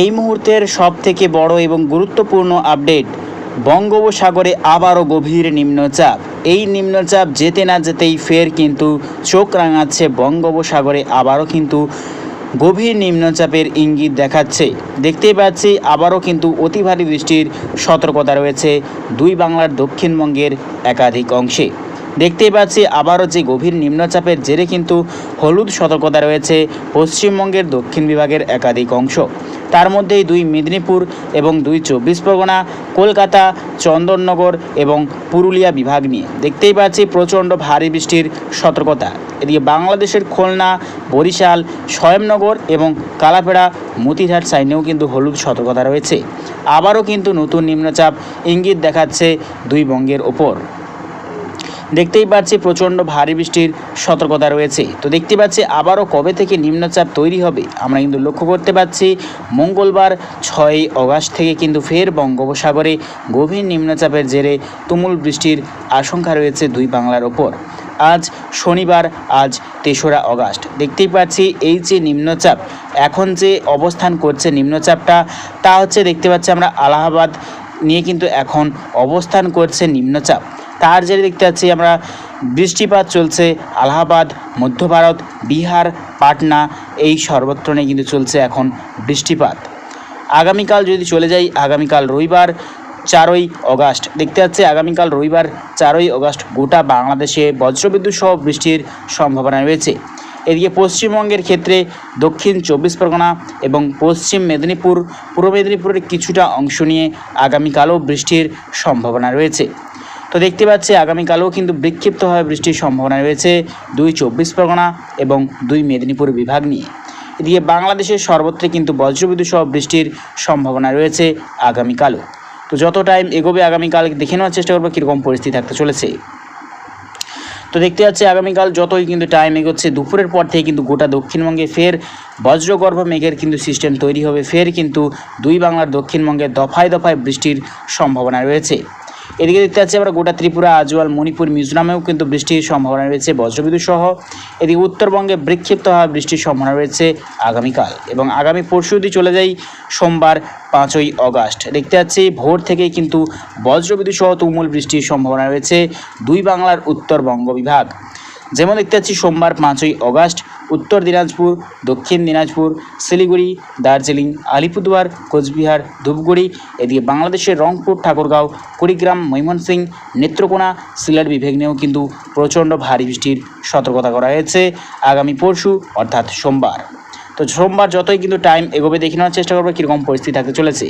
এই মুহূর্তের সব থেকে বড় এবং গুরুত্বপূর্ণ আপডেট, বঙ্গোপসাগরে আবারও গভীর নিম্নচাপ। এই নিম্নচাপ যেতে না যেতেই ফের কিন্তু চোখ রাঙাচ্ছে বঙ্গোপসাগরে আবারও কিন্তু গভীর নিম্নচাপের ইঙ্গিত দেখাচ্ছে। দেখতেই পাচ্ছি আবারও কিন্তু অতি ভারী বৃষ্টির সতর্কতা রয়েছে দুই বাংলার দক্ষিণবঙ্গের একাধিক অংশে। দেখতেই পাচ্ছি আবারও যে গভীর নিম্নচাপের জেরে কিন্তু হলুদ সতর্কতা রয়েছে পশ্চিমবঙ্গের দক্ষিণ বিভাগের একাধিক অংশ। তার মধ্যেই দুই মেদিনীপুর এবং দুই চব্বিশ পরগনা, কলকাতা, চন্দননগর এবং পুরুলিয়া বিভাগ নিয়ে। দেখতেই পাচ্ছি প্রচণ্ড ভারী বৃষ্টির সতর্কতা। এদিকে বাংলাদেশের খুলনা, বরিশাল, স্বয়ংনগর এবং কালাপেড়া মতিহাট সাইনেও কিন্তু হলুদ সতর্কতা রয়েছে। আবারও কিন্তু নতুন নিম্নচাপ ইঙ্গিত দেখাচ্ছে দুই বঙ্গের ওপর। দেখতেই পাচ্ছি প্রচণ্ড ভারী বৃষ্টির সতর্কতা রয়েছে। তো দেখতে পাচ্ছি আবারও কবে থেকে নিম্নচাপ তৈরি হবে? আমরা কিন্তু লক্ষ্য করতে পাচ্ছি মঙ্গলবার ছয়ই অগাস্ট থেকে কিন্তু ফের বঙ্গোপসাগরে গভীর নিম্নচাপের জেরে তুমুল বৃষ্টির আশঙ্কা রয়েছে দুই বাংলার ওপর। আজ শনিবার, আজ তেসরা অগাস্ট। দেখতেই পাচ্ছি এই যে নিম্নচাপ, এখন যে অবস্থান করছে নিম্নচাপটা, তা হচ্ছে দেখতে পাচ্ছি আমরা আলাহাবাদ নিয়ে কিন্তু এখন অবস্থান করছে নিম্নচাপ। তার জেরে দেখতে পাচ্ছি আমরা বৃষ্টিপাত চলছে, আলাহাবাদ, মধ্য ভারত, বিহার, পাটনা, এই সর্বত্র নিয়ে কিন্তু চলছে এখন বৃষ্টিপাত। আগামীকাল যদি চলে যাই, আগামীকাল রবিবার, চারই অগাস্ট। দেখতে পাচ্ছি আগামীকাল রবিবার, চারই অগাস্ট গোটা বাংলাদেশে বজ্রবিদ্যুৎ সহ বৃষ্টির সম্ভাবনা রয়েছে। এদিকে পশ্চিমবঙ্গের ক্ষেত্রে দক্ষিণ চব্বিশ পরগনা এবং পশ্চিম মেদিনীপুর, পূর্ব মেদিনীপুরের কিছুটা অংশ নিয়ে আগামীকালও বৃষ্টির সম্ভাবনা রয়েছে। তো দেখতে পাচ্ছি আগামীকালও কিন্তু বিক্ষিপ্তভাবে বৃষ্টির সম্ভাবনা রয়েছে দুই চব্বিশ পরগনা এবং দুই মেদিনীপুর বিভাগ নিয়ে। এদিকে বাংলাদেশের সর্বত্রে কিন্তু বজ্রবিদ্যুৎ সহ বৃষ্টির সম্ভাবনা রয়েছে আগামীকালও। তো যত টাইম এগোবে আগামীকাল দেখে নেওয়ার চেষ্টা করব কীরকম পরিস্থিতি থাকতে চলেছে। তো দেখতে পাচ্ছি আগামীকাল যতই কিন্তু টাইম এগোচ্ছে, দুপুরের পর থেকে কিন্তু গোটা দক্ষিণবঙ্গে ফের বজ্রগর্ভ মেঘের কিন্তু সিস্টেম তৈরি হবে। ফের কিন্তু দুই বাংলার দক্ষিণবঙ্গে দফায় দফায় বৃষ্টির সম্ভাবনা রয়েছে। এদিকে দেখতে পাচ্ছি আমরা গোটা ত্রিপুরা, আজওয়াল, মণিপুর, মিজোরামেও কিন্তু বৃষ্টির সম্ভাবনা রয়েছে। বজ্রবিদ্যুৎ সহ এদিকে উত্তরবঙ্গে বিক্ষিপ্ত হওয়া বৃষ্টির সম্ভাবনা রয়েছে আগামীকাল এবং আগামী পরশু যদি চলে যাই সোমবার পাঁচই অগাস্ট। দেখতে পাচ্ছি ভোর থেকেই কিন্তু বজ্রবিদ্যুৎ সহ তুমুল বৃষ্টির সম্ভাবনা রয়েছে। দুই বাংলার উত্তরবঙ্গ বিভাগ। যেমন দেখতে পাচ্ছি সোমবার পাঁচই অগাস্ট উত্তর দিনাজপুর, দক্ষিণ দিনাজপুর, শিলিগুড়ি, দার্জিলিং, আলিপুরদুয়ার, কোচবিহার, ধূপগুড়ি, এদিকে বাংলাদেশের রংপুর, ঠাকুরগাঁও, কুড়িগ্রাম ময়মনসিং নেত্রকোনা, সিলেট বিভাগ নিয়েও কিন্তু প্রচণ্ড ভারী বৃষ্টির সতর্কতা করা হয়েছে আগামী পরশু, অর্থাৎ সোমবার। তো সোমবার যতই কিন্তু টাইম এগোবে, দেখে নেওয়ার চেষ্টা করব কীরকম পরিস্থিতি থাকতে চলেছে।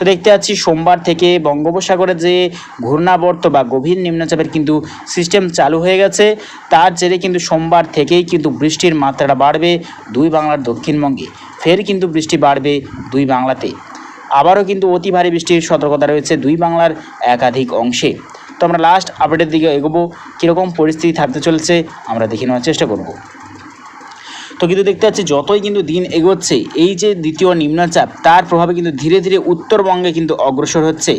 তো দেখতে পাচ্ছি সোমবার থেকে বঙ্গোপসাগরে যে ঘূর্ণাবর্ত বা গভীর নিম্নচাপের কিন্তু সিস্টেম চালু হয়ে গেছে, তার জেরে কিন্তু সোমবার থেকেই কিন্তু বৃষ্টির মাত্রাটা বাড়বে দুই বাংলার দক্ষিণবঙ্গে। ফের কিন্তু বৃষ্টি বাড়বে দুই বাংলাতে। আবারও কিন্তু অতি ভারী বৃষ্টির সতর্কতা রয়েছে দুই বাংলার একাধিক অংশে। তো আমরা লাস্ট আপডেটের দিকে এগোবো। কীরকম পরিস্থিতি থাকতে চলেছে, আমরা দেখে নেওয়ার চেষ্টা করব। তো কিন্তু দেখতে পাচ্ছি যতই কিন্তু দিন এগোচ্ছে, এই যে দ্বিতীয় নিম্নচাপ, তার প্রভাবে কিন্তু ধীরে ধীরে উত্তরবঙ্গে কিন্তু অগ্রসর হচ্ছে।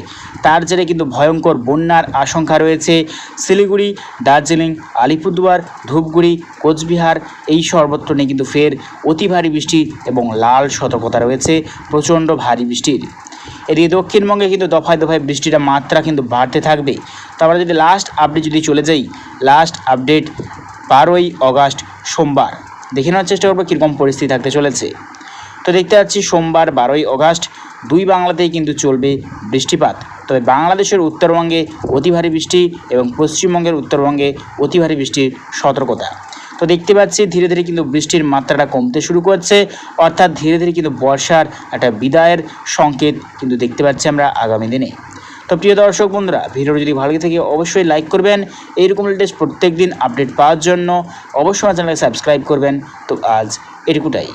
তার জেরে কিন্তু ভয়ঙ্কর বন্যার আশঙ্কা রয়েছে। শিলিগুড়ি, দার্জিলিং, আলিপুরদুয়ার, ধূপগুড়ি, কোচবিহার, এই সর্বত্র নিয়ে কিন্তু ফের অতি ভারী বৃষ্টি এবং লাল সতর্কতা রয়েছে, প্রচণ্ড ভারী বৃষ্টির। এদিকে দক্ষিণবঙ্গে কিন্তু দফায় দফায় বৃষ্টিটা মাত্রা কিন্তু বাড়তে থাকবে। তারপরে যদি লাস্ট আপডেট যদি চলে যাই লাস্ট আপডেট বারোই অগাস্ট সোমবার। দেখে নেওয়ার চেষ্টা করব কীরকম পরিস্থিতি থাকতে চলেছে। তো দেখতে পাচ্ছি সোমবার বারোই অগাস্ট, দুই বাংলাতেই কিন্তু চলবে বৃষ্টিপাত। তবে বাংলাদেশের উত্তরবঙ্গে অতি ভারী বৃষ্টি এবং পশ্চিমবঙ্গের উত্তরবঙ্গে অতি ভারী বৃষ্টির সতর্কতা। তো দেখতে পাচ্ছি ধীরে ধীরে কিন্তু বৃষ্টির মাত্রাটা কমতে শুরু করছে। অর্থাৎ ধীরে ধীরে কিন্তু বর্ষার একটা বিদায়ের সংকেত কিন্তু দেখতে পাচ্ছি আমরা আগামী দিনে। তো প্রিয় দর্শক বন্ধুরা, ভিডিওটি যদি ভালো লাগে থাকে, অবশ্যই লাইক করবেন। এইরকম লেটেস্ট প্রত্যেক দিন আপডেট পাওয়ার জন্য অবশ্যই আমার চ্যানেলকে সাবস্ক্রাইব করবেন। তো আজ এটুকুটাই।